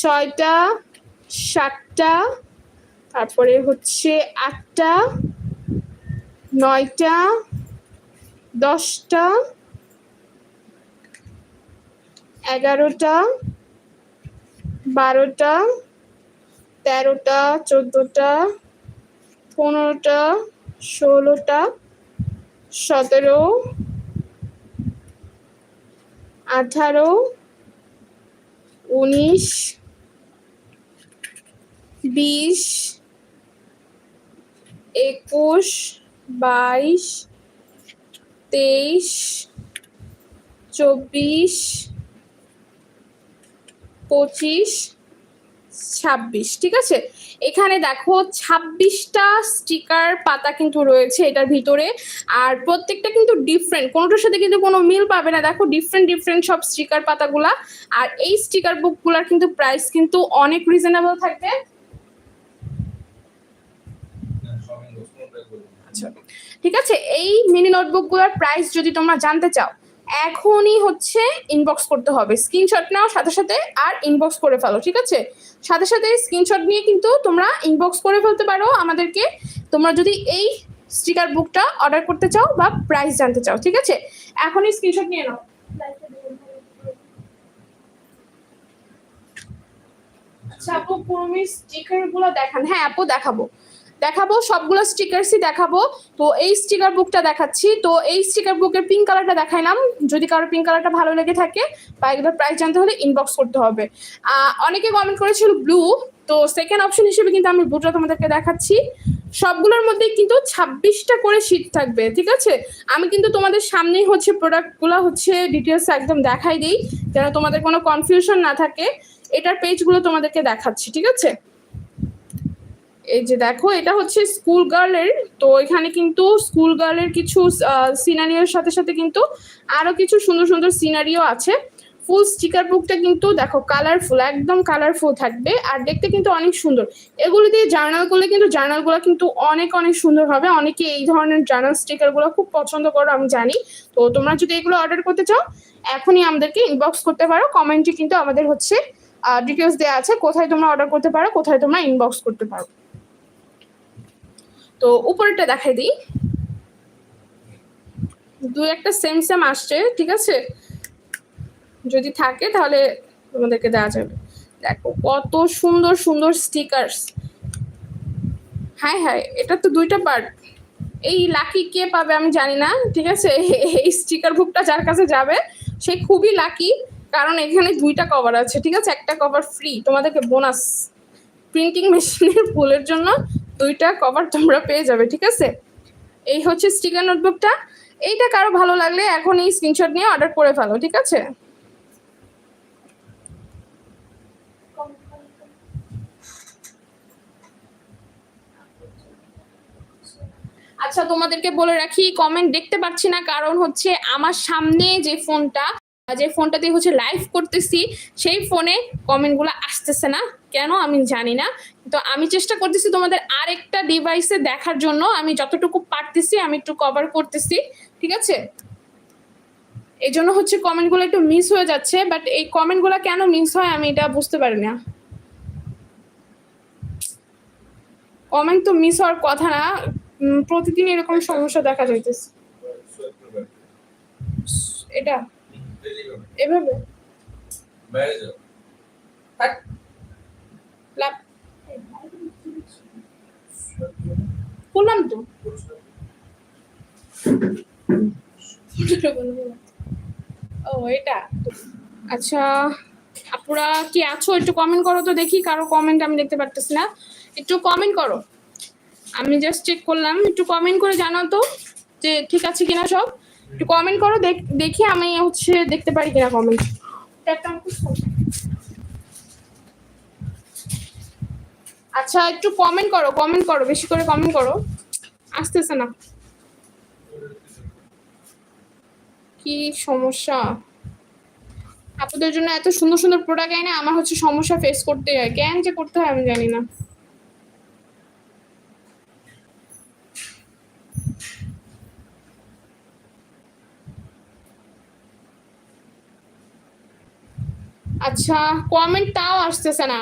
ছয়টা, সাতটা, তারপরে হচ্ছে আটটা, নয়টা, দশটা, এগারোটা, বারোটা, তেরোটা, চোদ্দোটা, পনেরোটা, ষোলোটা, সতেরো, আঠারো, উনিশ বিশ, একুশ, বাইশ, তেইশ, চব্বিশ, পঁচিশ, ছাব্বিশ, ঠিক আছে? এখানে দেখো ছাব্বিশটা স্টিকার পাতা কিন্তু রয়েছে এটার ভিতরে। আর প্রত্যেকটা কিন্তু ডিফারেন্ট কোনোটার সাথে কিন্তু কোনো মিল পাবে না। দেখো ডিফারেন্ট ডিফারেন্ট সব স্টিকার পাতাগুলা। আর এই স্টিকার বুকগুলার কিন্তু প্রাইস কিন্তু অনেক রিজনেবল থাকবে। আচ্ছা ঠিক আছে, এই মিনি নোটবুকগুলোর প্রাইস যদি তোমরা জানতে চাও, এখনই হচ্ছে ইনবক্স করতে হবে। স্ক্রিনশট নাও সাথে সাথে আর ইনবক্স করে ফেলো, ঠিক আছে? সাথে সাথে স্ক্রিনশট নিয়ে কিন্তু তোমরা ইনবক্স করে ফেলতে পারো আমাদেরকে। তোমরা যদি এই স্টিকার বুকটা অর্ডার করতে চাও বা প্রাইস জানতে চাও, ঠিক আছে? এখনই স্ক্রিনশট নিয়ে নাও। আচ্ছা আপু পুরোমি স্টিকারগুলো দেখান। হ্যাঁ আপু, দেখাবো। দেখাবো, সবগুলো স্টিকারসই দেখাবো। তো এই স্টিকার বুকটা দেখাচ্ছি। তো এই স্টিকার বুকের পিঙ্ক কালারটা দেখাইলাম। যদি কারও পিঙ্ক কালারটা ভালো লেগে থাকে বা এগুলোর প্রাইস জানতে হলে ইনবক্স করতে হবে। অনেকে কমেন্ট করেছিল ব্লু তো সেকেন্ড অপশন হিসেবে কিন্তু আমি ব্লুটা তোমাদেরকে দেখাচ্ছি। সবগুলোর মধ্যে কিন্তু ছাব্বিশটা করে শীট থাকবে, ঠিক আছে? আমি কিন্তু তোমাদের সামনেই হচ্ছে প্রোডাক্টগুলো হচ্ছে ডিটেলস একদম দেখাই দিই, যেন তোমাদের কোনো কনফিউশন না থাকে। এটার পেজগুলো তোমাদেরকে দেখাচ্ছি, ঠিক আছে? এই যে দেখো, এটা হচ্ছে স্কুল গার্লের তো এখানে কিন্তু স্কুল গার্লের কিছু সিনারিওর সাথে সাথে কিন্তু আরও কিছু সুন্দর সুন্দর সিনারিও আছে। ফুল স্টিকার বুকটা কিন্তু দেখো কালারফুল একদম কালারফুল থাকবে আর দেখতে কিন্তু অনেক সুন্দর। এগুলো দিয়ে জার্নাল করলে কিন্তু জার্নালগুলো কিন্তু অনেক অনেক সুন্দর হবে। অনেকে এই ধরনের জার্নাল স্টিকারগুলো খুব পছন্দ করো, আমি জানি। তো তোমরা যদি এগুলো অর্ডার করতে চাও, এখনই আমাদেরকে ইনবক্স করতে পারো। কমেন্টে কিন্তু আমাদের হচ্ছে ডিটেলস দেওয়া আছে। কোথায় তোমরা অর্ডার করতে পারো, কোথায় তোমরা ইনবক্স করতে পারো। তো উপরেরটা দেখাই দিই। দু একটা সেম সেম আসছে, ঠিক আছে? যদি থাকে তাহলে তোমাদেরকে দেওয়া যাবে। দেখো কত সুন্দর সুন্দর স্টিকার্স হ্যাঁ হ্যাঁ এটা তো দুইটা পার্ট এই লাকি কে পাবে আমি জানি না, ঠিক আছে? এই স্টিকার বুকটা যার কাছে যাবে, সে খুবই লাকি কারণ এখানে দুইটা কভার আছে, ঠিক আছে? একটা কভার ফ্রি তোমাদেরকে বোনাস প্রিন্টিং মেশিনের ফুলের জন্য। দুইটা কভার তোমরা পেয়ে যাবে, ঠিক আছে? এই হচ্ছে স্টিকার নোটবুকটা এইটা কারও ভালো লাগলে এখন এই স্ক্রিনশট নিয়ে অর্ডার করে ফেলো, ঠিক আছে? আচ্ছা তোমাদেরকে বলে রাখি কমেন্ট দেখতে পাচ্ছি না, কারণ হচ্ছে আমার সামনে যে ফোনটা যে ফোনটা দিয়ে হচ্ছে লাইভ করতেছি, সেই ফোনে কমেন্টগুলো আসতেছে না। কেন আমি জানি না। তো আমি চেষ্টা করতেছি তোমাদের আরেকটা ডিভাইসে দেখার জন্য। আমি যতটুকু পারতেছি, আমি একটু কভার করতেছি। ঠিক আছে? এই জন্য হচ্ছে কমেন্টগুলো একটু মিস হয়ে যাচ্ছে বাট এই কমেন্টগুলো কেন মিস হয় আমি এটা বুঝতে পারি না। কমেন্ট তো মিস হওয়ার কথা না। প্রতিদিন এরকম সমস্যা দেখা যাইতেছে। এটা। এভাবে? করলাম তো? ও এটা। আচ্ছা আপুরা কি আছো? একটু কমেন্ট করো তো দেখি কারও কমেন্ট আমি দেখতে পারতেছি না। একটু কমেন্ট করো। আমি জাস্ট চেক করলাম। একটু কমেন্ট করে জানাও তো যে ঠিক আছে কিনা সব। একটু কমেন্ট করো, দেখি আমি হচ্ছে দেখতে পারি কিনা কমেন্ট আচ্ছা একটু কমেন্ট করো কমেন্ট করো, বেশি করে কমেন্ট করো। আসতেছে না। কি সমস্যা? আপনাদের জন্য এত সুন্দর সুন্দর প্রোডাক্ট এনে আমার হচ্ছে সমস্যা ফেস করতে হয়। কেন যে করতে হয় আমি জানি না। আচ্ছা কমেন্ট তাও আসতেছে না।